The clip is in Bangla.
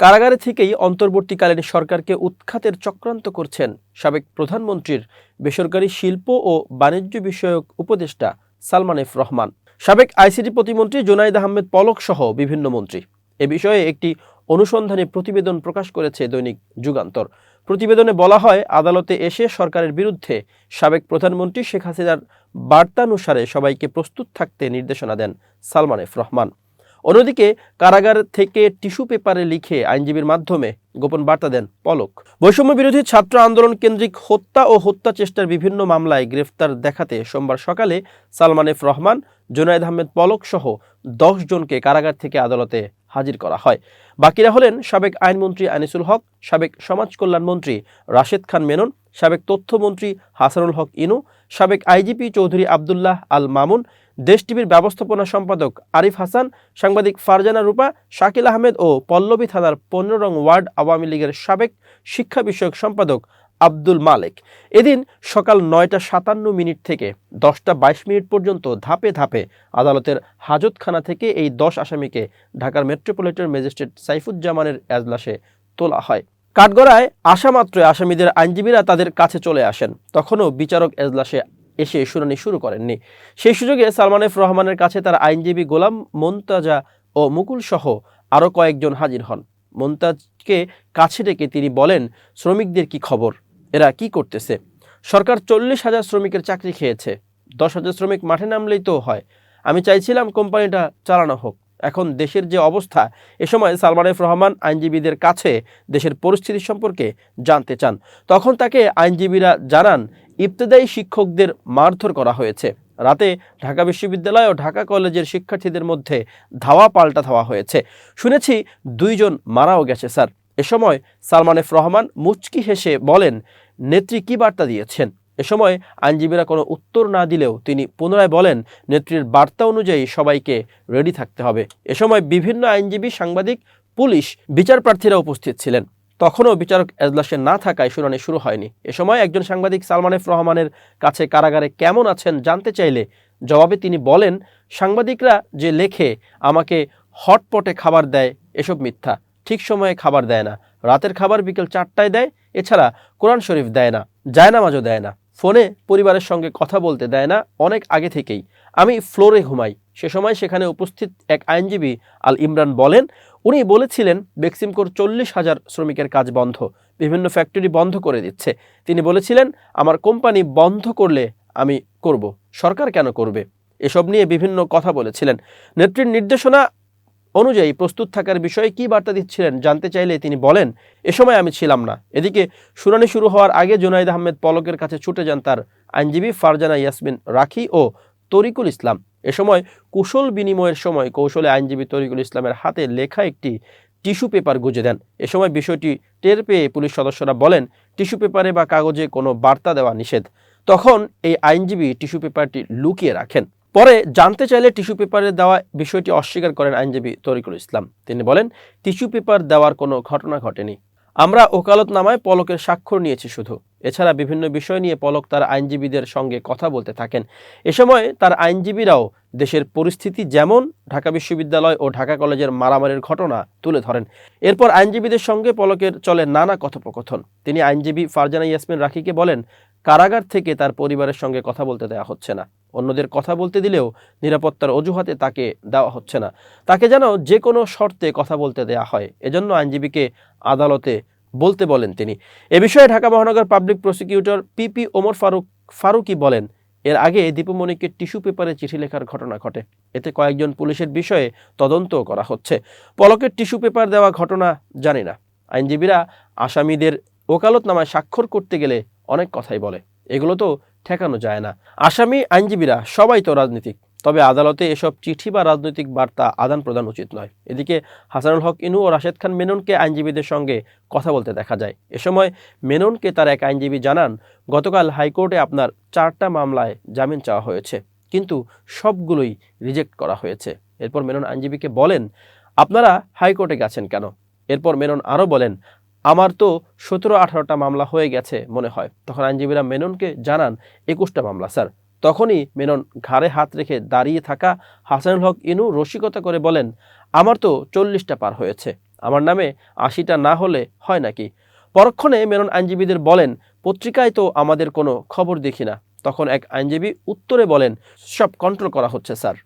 কারাগারে থেকেই অন্তর্বর্তীকালীন সরকারকে উৎখাতের চক্রান্ত করছেন সাবেক প্রধানমন্ত্রীর বেসরকারি শিল্প ও বাণিজ্য বিষয়ক উপদেষ্টা সালমান এফ রহমান। সাবেক আইসিটি প্রতিমন্ত্রী জোনাইদ আহমেদ পলক সহ বিভিন্ন মন্ত্রী। এ বিষয়ে একটি অনুসন্ধানী প্রতিবেদন প্রকাশ করেছে দৈনিক যুগান্তর। প্রতিবেদনে বলা হয়, আদালতে এসে সরকারের বিরুদ্ধে সাবেক প্রধানমন্ত্রী শেখ হাসিনার বার্তানুসারে সবাইকে প্রস্তুত থাকতে নির্দেশনা দেন সালমান এফ রহমান। অন্যদিকে কারাগার থেকে টিস্যু পেপারে লিখে আইনজীবীর মাধ্যমে গোপন বার্তা দেন পলক। বৈষম্য বিরোধী ছাত্র আন্দোলন কেন্দ্রিক হত্যা ও হত্যা চেষ্টার বিভিন্ন মামলায় গ্রেফতার দেখাতে সোমবার সকালে সালমান এফ রহমান, জোনায়েদ আহমেদ পলক সহ দশ জনকে কারাগার থেকে আদালতে হাজির করা হয়। বাকিরা হলেন সাবেক আইনমন্ত্রী আনিসুল হক, সাবেক সমাজ কল্যাণ মন্ত্রী রাশেদ খান মেনন, সাবেক তথ্যমন্ত্রী হাসানুল হক ইনু, সাবেক আইজিপি চৌধুরী আবদুল্লাহ আল মামুন দেশ টিভির ব্যবস্থাপনা সম্পাদক আরিফ হাসান, সাংবাদিক ফারজানা রূপা, শাকিল আহমেদ ও পল্লবী থানার পনেরো রং ওয়ার্ড আওয়ামী লীগের সাবেক শিক্ষা বিষয়ক সম্পাদক আব্দুল মালেক। এদিন সকাল নয়টা সাতান্ন মিনিট থেকে দশটা বাইশ মিনিট পর্যন্ত ধাপে ধাপে আদালতের হাজতখানা থেকে এই দশ আসামিকে ঢাকার মেট্রোপলিটন ম্যাজিস্ট্রেট সাইফুজ্জামানের এজলাসে তোলা হয়। কাঠগড়ায় আসা মাত্রই আসামিদের আইনজীবীরা তাদের কাছে চলে আসেন। তখনও বিচারক এজলাসে এসে শুনানি শুরু করেননি। সেই সুযোগে সালমান এফ রহমানের কাছে তার আইনজীবী গোলাম মোন্তাজা ও মুকুল সহ আরও কয়েকজন হাজির হন। মোন্তাজকে কাছে ডেকে তিনি বলেন, শ্রমিকদের কি খবর? এরা কি করতেছে? সরকার চল্লিশ হাজার শ্রমিকের চাকরি খেয়েছে। দশ হাজার শ্রমিক মাঠে নামলেই তো হয়। আমি চাইছিলাম কোম্পানিটা চালানো হোক। এখন দেশের যে অবস্থা, এ সময় সালমান এফ রহমান আইনজীবীদের কাছে দেশের পরিস্থিতি সম্পর্কে জানতে চান। তখন তাকে আইনজীবীরা জানান ইবতদায়ী শিক্ষকদের মারধর করা হয়েছে। রাতে ঢাকা বিশ্ববিদ্যালয় ও ঢাকা কলেজের শিক্ষার্থীদের মধ্যে ধাওয়া পাল্টা ধাওয়া হয়েছে। শুনেছি দুইজন মারাও গেছে, স্যার। এ সময় সালমান এফ রহমান মুচকি হেসে বলেন, নেত্রী কি বার্তা দিয়েছেন? এ সময় আইনজীবীরা কোনো উত্তর না দিলেও তিনি পুনরায় বলেন, নেত্রীর বার্তা অনুযায়ী সবাইকে রেডি থাকতে হবে। এ সময় বিভিন্ন আইনজীবী, সাংবাদিক, পুলিশ, বিচার প্রার্থীরা উপস্থিত ছিলেন। তখনও বিচারক এজলাসে না থাকায় শুনানি শুরু হয়নি। এ সময় একজন সাংবাদিক সালমান এফ রহমানের কাছে কারাগারে কেমন আছেন জানতে চাইলে জবাবে তিনি বলেন, সাংবাদিকরা যে লেখে, আমাকে হটপটে খাবার দেয় এসব মিথ্যা। ঠিক সময়ে খাবার দেয় না। রাতের খাবার বিকেল চারটায় দেয়, এছাড়া কোরআন শরীফ দেয় না, জায়নামাজও দেয় না। ফোনে পরিবারের সঙ্গে কথা বলতে দেয় না, অনেক আগে থেকেই। আমি ফ্লোরে ঘুমাই। সে সময় সেখানে উপস্থিত এক আইনজীবী আল ইমরান বলেন, উনি বলেছিলেন, বেক্সিমকোর চল্লিশ হাজার শ্রমিকের কাজ বন্ধ, বিভিন্ন ফ্যাক্টরি বন্ধ করে দিচ্ছে। তিনি বলেছিলেন, আমার কোম্পানি বন্ধ করলে আমি করব, সরকার কেন করবে? এসব নিয়ে বিভিন্ন কথা বলেছিলেন। নেত্রীর নির্দেশনা অনুযায়ী প্রস্তুত থাকার বিষয়ে কী বার্তা দিচ্ছিলেন জানতে চাইলে তিনি বলেন, এ সময় আমি ছিলাম না। এদিকে শুনানি শুরু হওয়ার আগে জুনাইদ আহমেদ পলকের কাছে ছুটে যান তার আইনজীবী ফারজানা ইয়াসমিন রাখি ও তরিকুল ইসলাম। এ সময় কুশল বিনিময়ের সময় কৌশলে আইনজীবী তরিকুল ইসলামের হাতে লেখা একটি টিস্যু পেপার গুঁজে দেন। এ সময় বিষয়টি টের পেয়ে পুলিশ সদস্যরা বলেন, টিস্যু পেপারে বা কাগজে কোনো বার্তা দেওয়া নিষেধ। তখন এই আইনজীবী টিস্যু পেপারটি লুকিয়ে রাখেন। পরে জানতে চাইলে টিস্যু পেপারে দেওয়া বিষয়টি অস্বীকার করেন আইনজীবী তরিকুল ইসলাম। তিনি বলেন, টিস্যু পেপার দেওয়ার কোনো ঘটনা ঘটেনি। আমরা ওকালতনামায় পলকের স্বাক্ষর নিয়েছি শুধু। এছাড়া বিভিন্ন বিষয় নিয়ে পলক তার আইনজীবীদের সঙ্গে কথা বলতে থাকেন। এ সময় তার আইনজীবীরাও দেশের পরিস্থিতি যেমন ঢাকা বিশ্ববিদ্যালয় ও ঢাকা কলেজের মারামারির ঘটনা তুলে ধরেন। এরপর আইনজীবীদের সঙ্গে পলকের চলে নানা কথোপকথন। তিনি আইনজীবী ফারজানা ইয়াসমিন রাখিকে বলেন কারাগার থেকে তার পরিবারের সঙ্গে কথা বলতে দেওয়া হচ্ছে না। অন্যদের কথা বলতে দিলেও নিরাপত্তার অজুহাতে তাকে দেওয়া হচ্ছে না। তাকে যেন যে কোনো শর্তে কথা বলতে দেওয়া হয়, এজন্য আইনজীবীকে আদালতে বলতে বলেন তিনি। এ বিষয়ে ঢাকা মহানগর public prosecutor PP Omar Faruk, Faruki বলেন, এর আগে দীপুমণিকে টিস্যু পেপারে চিঠি লেখার ঘটনা ঘটে। এতে কয়েকজন পুলিশের বিষয়ে তদন্ত করা হচ্ছে। পলকের টিস্যু পেপার দেওয়া ঘটনা জানি না। আইনজীবীরা আসামিদের ওকালতনামায় স্বাক্ষর করতে গেলে অনেক কথাই বলে। এগুলো তো ঠেকানো যায় না। আসামি, আইনজীবীরা সবাই তো রাজনীতিক। তবে আদালতে এসব চিঠি বা রাজনৈতিক বার্তা আদান প্রদান উচিত নয়। এদিকে হাসানুল হক ইনু ও রাশেদ খান মেননকে আইনজীবীদের সঙ্গে কথা বলতে দেখা যায়। এ সময় মেননকে তার এক আইনজীবী জানান, গতকাল হাইকোর্টে আপনার চারটা মামলায় জামিন চাওয়া হয়েছে, কিন্তু সবগুলোই রিজেক্ট করা হয়েছে। এরপর মেনন আইনজীবীকে বলেন, আপনারা হাইকোর্টে গেছেন কেন? এরপর মেনন আরও বলেন আমার তো সতেরো আঠারোটা মামলা হয়ে গেছে মনে হয়। তখন আইনজীবীরা মেননকে জানান, একুশটা মামলা, স্যার। তখনই মেনন ঘাড়ে হাত রেখে দাঁড়িয়ে থাকা হাসানুল হক ইনু রসিকতা করে বলেন, আমার তো চল্লিশটা পার হয়েছে। আমার নামে আশিটা না হলে হয় নাকি? পরক্ষণে মেনন আইনজীবীদের বলেন, পত্রিকায় তো আমাদের কোনো খবর দেখি না। তখন এক আইনজীবী উত্তরে বলেন, সব কন্ট্রোল করা হচ্ছে, স্যার।